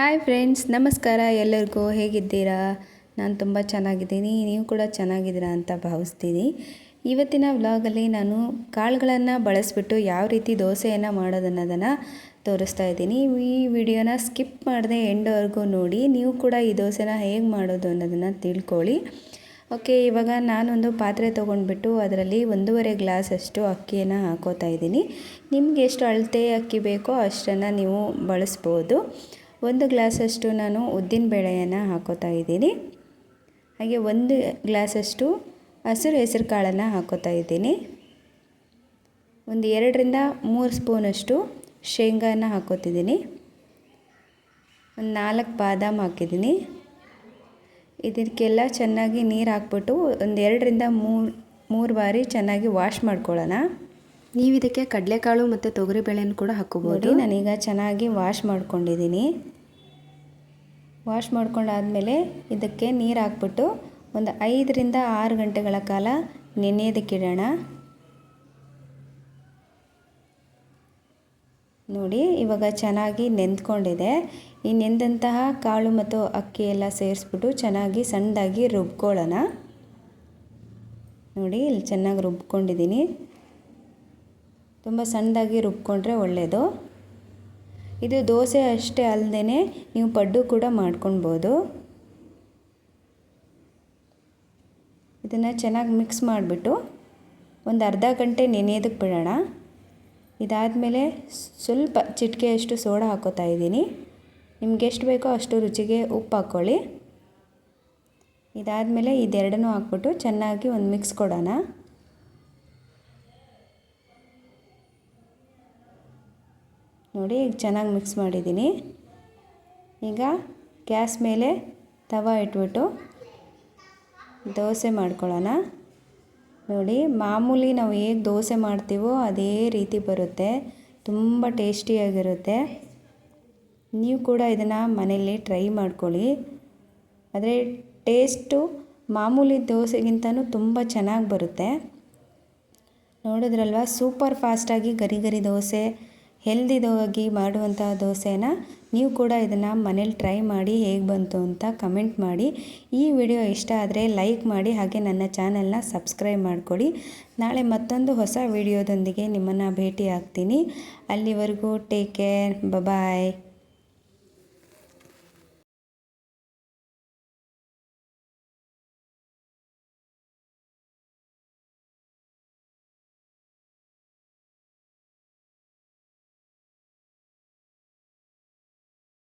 Hi friends, ನಮಸ್ಕಾರ. ಎಲ್ಲರಿಗೂ ಹೇಗಿದ್ದೀರಾ? ನಾನು ತುಂಬ ಚೆನ್ನಾಗಿದ್ದೀನಿ. ನೀವು ಕೂಡ ಚೆನ್ನಾಗಿದ್ದೀರಾ ಅಂತ ಭಾವಿಸ್ತೀನಿ. ಇವತ್ತಿನ ವ್ಲಾಗಲ್ಲಿ ನಾನು ಕಾಳುಗಳನ್ನು ಬಳಸಿಬಿಟ್ಟು ಯಾವ ರೀತಿ ದೋಸೆಯನ್ನು ಮಾಡೋದನ್ನೋದನ್ನು ತೋರಿಸ್ತಾ ಇದ್ದೀನಿ. ಈ ವಿಡಿಯೋನ ಸ್ಕಿಪ್ ಮಾಡದೆ ಎಂಡವರೆಗೂ ನೋಡಿ, ನೀವು ಕೂಡ ಈ ದೋಸೆನ ಹೇಗೆ ಮಾಡೋದು ಅನ್ನೋದನ್ನು ತಿಳ್ಕೊಳ್ಳಿ. ಓಕೆ, ಇವಾಗ ನಾನೊಂದು ಪಾತ್ರೆ ತೊಗೊಂಡ್ಬಿಟ್ಟು ಅದರಲ್ಲಿ ಒಂದೂವರೆ ಗ್ಲಾಸಷ್ಟು ಅಕ್ಕಿಯನ್ನು ಹಾಕೋತಾ ಇದ್ದೀನಿ. ನಿಮಗೆ ಎಷ್ಟು ಅಳತೆ ಅಕ್ಕಿ ಬೇಕೋ ಅಷ್ಟನ್ನು ನೀವು ಬಳಸ್ಬೋದು. ಒಂದು ಗ್ಲಾಸಷ್ಟು ನಾನು ಉದ್ದಿನ ಬೇಳೆಯನ್ನು ಹಾಕೋತಾ ಇದ್ದೀನಿ. ಹಾಗೆ ಒಂದು ಗ್ಲಾಸಷ್ಟು ಹಸಿರು ಹೆಸರು ಕಾಳನ್ನು ಹಾಕೋತಾ ಇದ್ದೀನಿ. ಒಂದು ಎರಡರಿಂದ ಮೂರು ಸ್ಪೂನಷ್ಟು ಶೇಂಗಾನ ಹಾಕೋತಿದ್ದೀನಿ. ಒಂದು ನಾಲ್ಕು ಬಾದಾಮ್ ಹಾಕಿದ್ದೀನಿ. ಇದಕ್ಕೆಲ್ಲ ಚೆನ್ನಾಗಿ ನೀರು ಹಾಕ್ಬಿಟ್ಟು ಒಂದು ಎರಡರಿಂದ ಮೂರು ಮೂರು ಬಾರಿ ಚೆನ್ನಾಗಿ ವಾಶ್ ಮಾಡ್ಕೊಳ್ಳೋಣ. ನೀವು ಇದಕ್ಕೆ ಕಡಲೆಕಾಳು ಮತ್ತು ತೊಗರಿಬೇಳೆಯನ್ನು ಕೂಡ ಹಾಕೋಬೋದು ನಾನೀಗ ಚೆನ್ನಾಗಿ ವಾಶ್ ಮಾಡ್ಕೊಂಡಿದ್ದೀನಿ. ವಾಶ್ ಮಾಡ್ಕೊಂಡಾದಮೇಲೆ ಇದಕ್ಕೆ ನೀರು ಹಾಕ್ಬಿಟ್ಟು ಒಂದು ಐದರಿಂದ ಆರು ಗಂಟೆಗಳ ಕಾಲ ನೆನೆಯೋದಕ್ಕಿಡೋಣ ನೋಡಿ, ಇವಾಗ ಚೆನ್ನಾಗಿ ನೆಂದ್ಕೊಂಡಿದೆ. ಈ ನೆಂದಂತಹ ಕಾಳು ಮತ್ತು ಅಕ್ಕಿ ಎಲ್ಲ ಸೇರಿಸ್ಬಿಟ್ಟು ಚೆನ್ನಾಗಿ ಸಣ್ಣದಾಗಿ ರುಬ್ಕೊಳ್ಳೋಣ. ನೋಡಿ, ಇಲ್ಲಿ ಚೆನ್ನಾಗಿ ರುಬ್ಕೊಂಡಿದ್ದೀನಿ. ತುಂಬ ಸಣ್ಣದಾಗಿ ರುಬ್ಕೊಂಡ್ರೆ ಒಳ್ಳೆಯದು ಇದು ದೋಸೆ ಅಷ್ಟೇ ಅಲ್ಲದೆ ನೀವು ಪಡ್ಡು ಕೂಡ ಮಾಡ್ಕೊಳ್ಬೋದು ಇದನ್ನು ಚೆನ್ನಾಗಿ ಮಿಕ್ಸ್ ಮಾಡಿಬಿಟ್ಟು ಒಂದು ಅರ್ಧ ಗಂಟೆ ನೆನೆಯೋದಕ್ಕೆ ಬಿಡೋಣ. ಇದಾದಮೇಲೆ ಸ್ವಲ್ಪ ಚಿಟಿಕೆಯಷ್ಟು ಸೋಡಾ ಹಾಕೋತಾ ಇದ್ದೀನಿ. ನಿಮ್ಗೆ ಎಷ್ಟು ಬೇಕೋ ಅಷ್ಟು ರುಚಿಗೆ ಉಪ್ಪು ಹಾಕ್ಕೊಳ್ಳಿ. ಇದಾದಮೇಲೆ ಇದೆರಡನ್ನೂ ಹಾಕ್ಬಿಟ್ಟು ಚೆನ್ನಾಗಿ ಒಂದು ಮಿಕ್ಸ್ ಕೊಡೋಣ. ನೋಡಿ, ಈಗ ಚೆನ್ನಾಗಿ ಮಿಕ್ಸ್ ಮಾಡಿದ್ದೀನಿ. ಈಗ ಗ್ಯಾಸ್ ಮೇಲೆ ತವ ಇಟ್ಬಿಟ್ಟು ದೋಸೆ ಮಾಡ್ಕೊಳ್ಳೋಣ. ನೋಡಿ, ಮಾಮೂಲಿ ನಾವು ಹೇಗೆ ದೋಸೆ ಮಾಡ್ತೀವೋ ಅದೇ ರೀತಿ ಬರುತ್ತೆ. ತುಂಬ ಟೇಸ್ಟಿಯಾಗಿರುತ್ತೆ ನೀವು ಕೂಡ ಇದನ್ನು ಮನೆಯಲ್ಲಿ ಟ್ರೈ ಮಾಡ್ಕೊಳ್ಳಿ. ಆದರೆ ಟೇಸ್ಟು ಮಾಮೂಲಿ ದೋಸೆಗಿಂತನೂ ತುಂಬ ಚೆನ್ನಾಗಿ ಬರುತ್ತೆ. ನೋಡಿದ್ರಲ್ವ, ಸೂಪರ್ ಫಾಸ್ಟಾಗಿ ಗರಿ ಗರಿ ದೋಸೆ. ಹೆಲ್ದಿದಾಗಿ ಮಾಡುವಂಥ ದೋಸೆನ ನೀವು ಕೂಡ ಇದನ್ನು ಮನೇಲಿ ಟ್ರೈ ಮಾಡಿ ಹೇಗೆ ಬಂತು ಅಂತ ಕಮೆಂಟ್ ಮಾಡಿ. ಈ ವಿಡಿಯೋ ಇಷ್ಟ ಆದರೆ ಲೈಕ್ ಮಾಡಿ ಹಾಗೆ ನನ್ನ ಚಾನೆಲ್ನ ಸಬ್ಸ್ಕ್ರೈಬ್ ಮಾಡಿಕೊಡಿ. ನಾಳೆ ಮತ್ತೊಂದು ಹೊಸ ವಿಡಿಯೋದೊಂದಿಗೆ ನಿಮ್ಮನ್ನು ಭೇಟಿ ಆಗ್ತೀನಿ ಅಲ್ಲಿವರೆಗೂ ಟೇಕ್ ಕೇರ್ ಬಾಯ್